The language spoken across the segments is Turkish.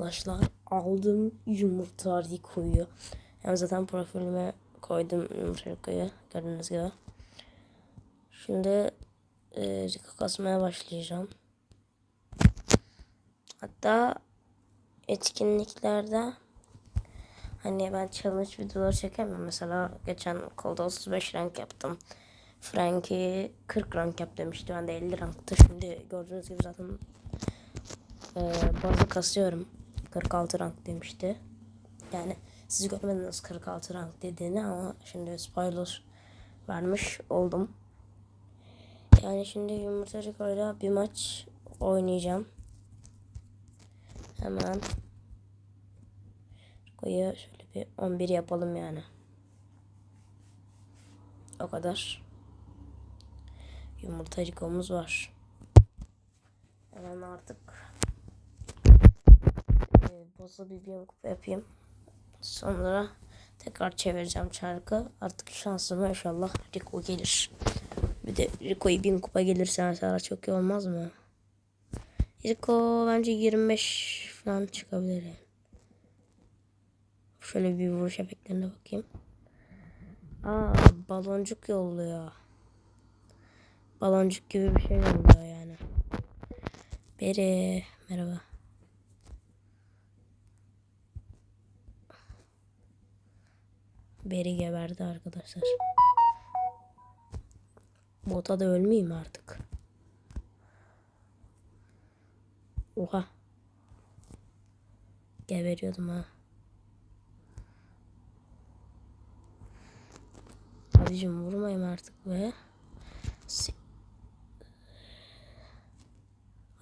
Arkadaşlar aldım yumurta Rico'yu. Yani zaten profilime koydum yumurta Rico'yu gördüğünüz gibi. Şimdi e, Rico kasmaya başlayacağım. Hatta etkinliklerde hani ben challenge videoları çekemem. Mesela geçen kolda 35 rank yaptım. Frankie 40 rank yap demişti. Ben de 50 ranktı. Şimdi gördüğünüz gibi zaten e, bazı kasıyorum. 46 rank demişti. Yani siz görmediniz 46 rank dediğini ama şimdi spoiler vermiş oldum. Yani şimdi yumurtacıklarla bir maç oynayacağım. Hemen koyu şöyle bir 11 yapalım yani. O kadar. Yumurtacıkomuz var. Hemen artık e, boza bir kupa yapayım. Sonra tekrar çevireceğim çarkı. Artık şansıma inşallah Rico gelir. Bir de Rico'yu bin kupa gelirse mesela çok iyi olmaz mı? Rico bence 25 falan çıkabilir. yani. Şöyle bir vuruş efektlerine bakayım. Aa baloncuk yolluyor. Baloncuk gibi bir şey yolluyor yani. Beri merhaba. Beri geberdi arkadaşlar. Bota da ölmeyeyim artık. Oha. Geberiyordum ha. Abicim vurmayayım artık be.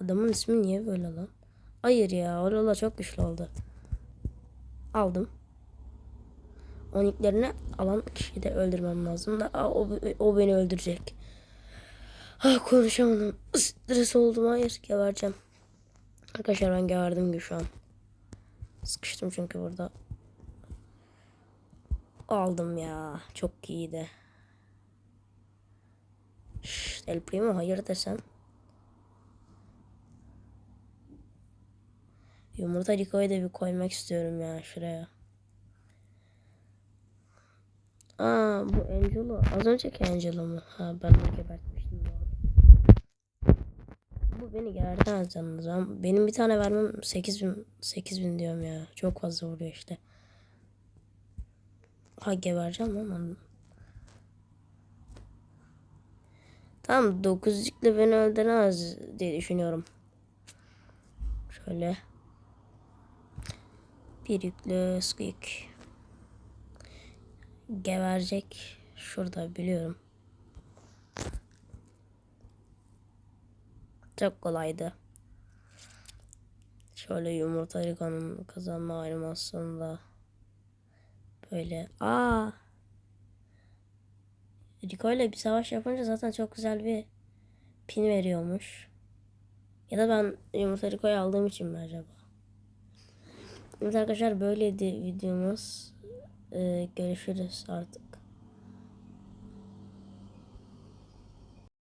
Adamın ismi niye böyle lan? Hayır ya Olola çok güçlü oldu. Aldım. Oniklerini alan kişiyi de öldürmem lazım da o, o beni öldürecek. Ah konuşamadım. Stres oldum hayır gebereceğim. Arkadaşlar ben geberdim ki şu an. Sıkıştım çünkü burada. Aldım ya. Çok iyiydi. Şşş, El Primo hayır desen. Yumurta Rico'yu da bir koymak istiyorum ya şuraya. Aa bu Angelo. Az önceki Angelo mu? Ha ben de gebertmiştim. Bu beni yalnız. Ben, benim bir tane vermem 8000 8000 diyorum ya. Çok fazla vuruyor işte. Ha gebereceğim ama. Tamam 9 yükle beni öldüremez diye düşünüyorum. Şöyle. Bir yüklü squeak. Geberecek. Şurada biliyorum. Çok kolaydı. Şöyle yumurta Rico'nun kazanma animasyonunda böyle aa Rico ile bir savaş yapınca zaten çok güzel bir pin veriyormuş. Ya da ben yumurta Rico'yu aldığım için mi acaba? Evet arkadaşlar böyleydi videomuz. Ee, görüşürüz artık.